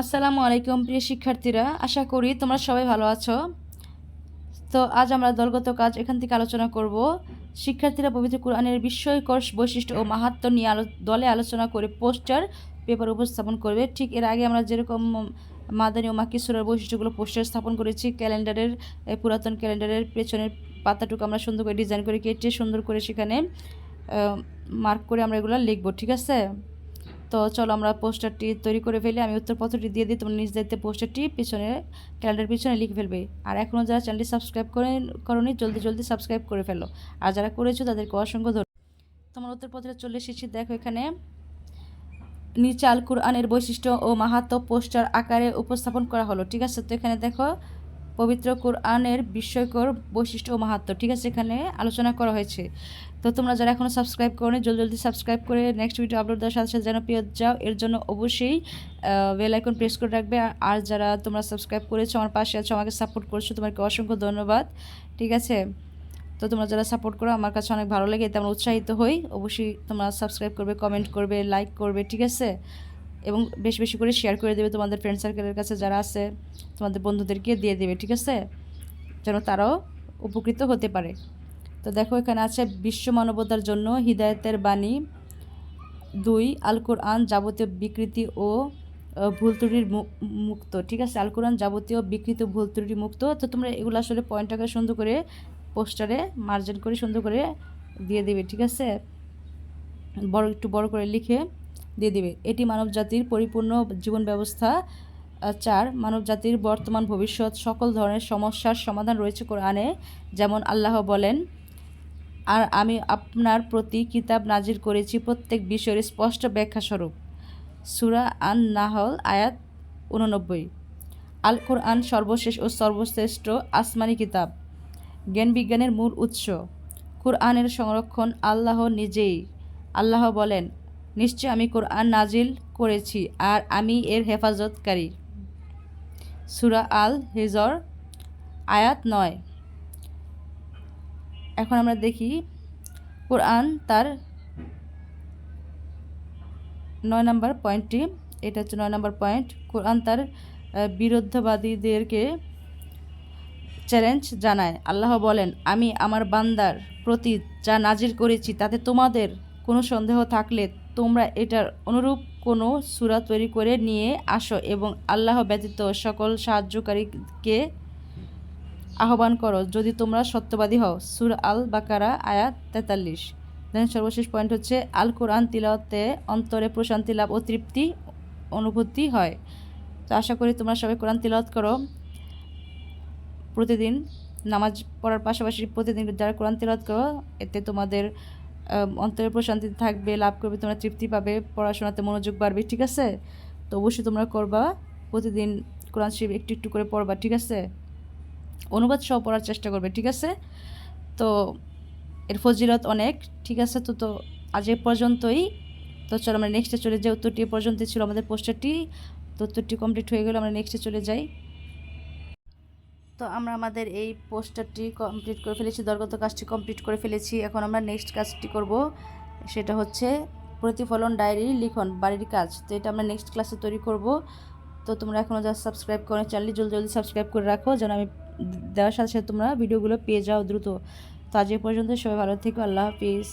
আসসালামু আলাইকুম, প্রিয় শিক্ষার্থীরা। আশা করি তোমরা সবাই ভালো আছো। তো আজ আমরা দলগত কাজ এখান থেকে আলোচনা করব। শিক্ষার্থীরা পবিত্র কোরআনের বিস্ময়কর বৈশিষ্ট্য ও মাহাত্ম্য নিয়ে আলো দলে আলোচনা করে পোস্টার পেপার উপস্থাপন করবে। ঠিক এর আগে আমরা যেরকম মাদানী ও মাকিসুরের বৈশিষ্ট্যগুলো পোস্টার স্থাপন করেছি, ক্যালেন্ডারের পুরাতন ক্যালেন্ডারের পেছনের পাতাটুকু আমরা সুন্দর করে ডিজাইন করে কেটে সুন্দর করে সেখানে মার্ক করে আমরা এগুলো লিখব, ঠিক আছে? তো চলো আমরা পোস্টারটি তৈরি করে ফেলি। আমি উত্তরপত্রটি দিয়ে দিই, তোমরা নিজ দায়িত্বে পোস্টারটি পিছনে, ক্যালেন্ডার পিছনে লিখে ফেলবে। আর এখনও যারা চ্যানেলটি সাবস্ক্রাইব করে করনি, জলদি জলদি সাবস্ক্রাইব করে ফেলো। আর যারা করেছ, তাদেরকে অসংখ্য ধন্যবাদ তোমার উত্তরপত্রে চলে এসেছি, দেখো এখানে। নিচে আল কুরআনের বৈশিষ্ট্য ও মাহাত্ম পোস্টার আকারে উপস্থাপন করা হলো, ঠিক আছে? তো এখানে দেখো পবিত্র কোরআনের বিস্ময়কর বৈশিষ্ট্য ও মাহাত্ম ঠিক আছে, এখানে আলোচনা করা হয়েছে। তো তোমরা যারা এখনও সাবস্ক্রাইব করোনি, জলদি জলদি সাবস্ক্রাইব করে নেক্সট ভিডিও আপলোড দেওয়ার সাথে সাথে যেন পেয়ে যাও। এর জন্য অবশ্যই বেল আইকন প্রেস করে রাখবে। আর- যারা তোমরা সাবস্ক্রাইব করেছ, আমার পাশে আছো, আমাকে সাপোর্ট করছ তোমাকে অসংখ্য ধন্যবাদ। ঠিক আছে? তো তোমরা যারা সাপোর্ট করো, আমার কাছে অনেক ভালো লাগে, এতে আমরা উৎসাহিত হই। অবশ্যই তোমরা সাবস্ক্রাইব করবে কমেন্ট করবে লাইক করবে, ঠিক আছে? এবং বেশি বেশি করে শেয়ার করে দেবে তোমাদের ফ্রেন্ড সার্কেলের কাছে যারা আছে, তোমাদের বন্ধুদেরকে দিয়ে দেবে, ঠিক আছে? যেন তারাও উপকৃত হতে পারে। তো দেখো, এখানে আছে, বিশ্ব মানবতার জন্য হৃদায়তের বাণী। দুই আল কোরআন যাবতীয় বিকৃতি ও ভুল ত্রুটির মুক্ত, ঠিক আছে? আল কোরআন যাবতীয় বিকৃত, ভুল ত্রুটি মুক্ত। তো তোমরা এগুলো আসলে পয়েন্টটাকে সুন্দর করে পোস্টারে মার্জিন করে সুন্দর করে দিয়ে দেবে, ঠিক আছে? বড়, একটু বড় করে লিখে দিয়ে দিবে। এটি মানব জাতির পরিপূর্ণ জীবন ব্যবস্থা চার মানব জাতির বর্তমান ভবিষ্যৎ সকল ধরনের সমস্যার সমাধান রয়েছে কোরআনে, যেমন আল্লাহ বলেন, আর আমি আপনার প্রতি কিতাব নাজির করেছি প্রত্যেক বিষয়ের স্পষ্ট ব্যাখ্যা স্বরূপ সুরা আন নাহল আয়াত উননব্বই আল কোরআন সর্বশেষ ও সর্বশ্রেষ্ঠ আসমানি কিতাব। জ্ঞান বিজ্ঞানের মূল উৎস। কোরআনের সংরক্ষণ আল্লাহ নিজেই। আল্লাহ বলেন নিশ্চয় আমি কোরআন নাজিল করেছি আর আমি এর হেফাজতকারী। সুরা আল হিজর আয়াত নয়। এখন আমরা দেখি কোরআন তার নয় নম্বর পয়েন্টটি। এটা হচ্ছে নয় নম্বর পয়েন্ট। কোরআন তার বিরুদ্ধবাদীদেরকে চ্যালেঞ্জ জানায়। আল্লাহ বলেন, আমি আমার বান্দার প্রতি যা নাজির করেছি তাতে তোমাদের কোনো সন্দেহ থাকলে তোমরা এটার অনুরূপ কোনো সূরা তৈরি করে নিয়ে আসো এবং আল্লাহ ব্যতীত সকল সাহায্যকারীকে আহ্বান করো। যদি তোমরা সত্যবাদী হও, সুর আল বাকারা আয়াত তেতাল্লিশ। দেন সর্বশেষ পয়েন্ট হচ্ছে আল কোরআন তিলাওয়াতে অন্তরে প্রশান্তি লাভ ও তৃপ্তি অনুভূতি হয়। তো আশা করি তোমরা সবাই কোরআন তিলাওয়াত করো। প্রতিদিন নামাজ পড়ার পাশাপাশি প্রতিদিন যারা কোরআন তিলাওয়াত করো, এতে তোমাদের অন্তরে প্রশান্তি থাকবে, লাভ করবে, তোমরা তৃপ্তি পাবে, পড়াশোনাতে মনোযোগ বাড়বে, ঠিক আছে? তো অবশ্যই তোমরা করবা, প্রতিদিন কোরআন শরীফ একটু একটু করে পড়বা, ঠিক আছে? অনুবাদ সহ পড়ার চেষ্টা করবে, ঠিক আছে? তো এর ফজিলত অনেক, ঠিক আছে? তো তো আজ এ পর্যন্তই। তো চলো আমরা নেক্সটে চলে যাই, উত্তরটি এ পর্যন্তই ছিল আমাদের পোস্টারটি তো উত্তরটি কমপ্লিট হয়ে গেলে, আমরা নেক্সটে চলে যাই। তো আমরা আমাদের এই পোস্টারটি কমপ্লিট করে ফেলেছি দরগত কাজটি কমপ্লিট করে ফেলেছি। এখন আমরা নেক্সট কাজটি করব, সেটা হচ্ছে প্রতিফলন ডায়েরি লিখন, বাড়ির কাজ। তো এটা আমরা নেক্সট ক্লাসে তৈরি করব। তো তোমরা এখনও যা সাবস্ক্রাইব করে চ্যানেলটি জলদি জলদি সাবস্ক্রাইব করে রাখো, যেন আমি দেওয়ার সাথে সাথে তোমরা ভিডিওগুলো পেয়ে যাও দ্রুত। তো আজ পর্যন্ত সবাই ভালো থেকো, আল্লাহ হাফিজ।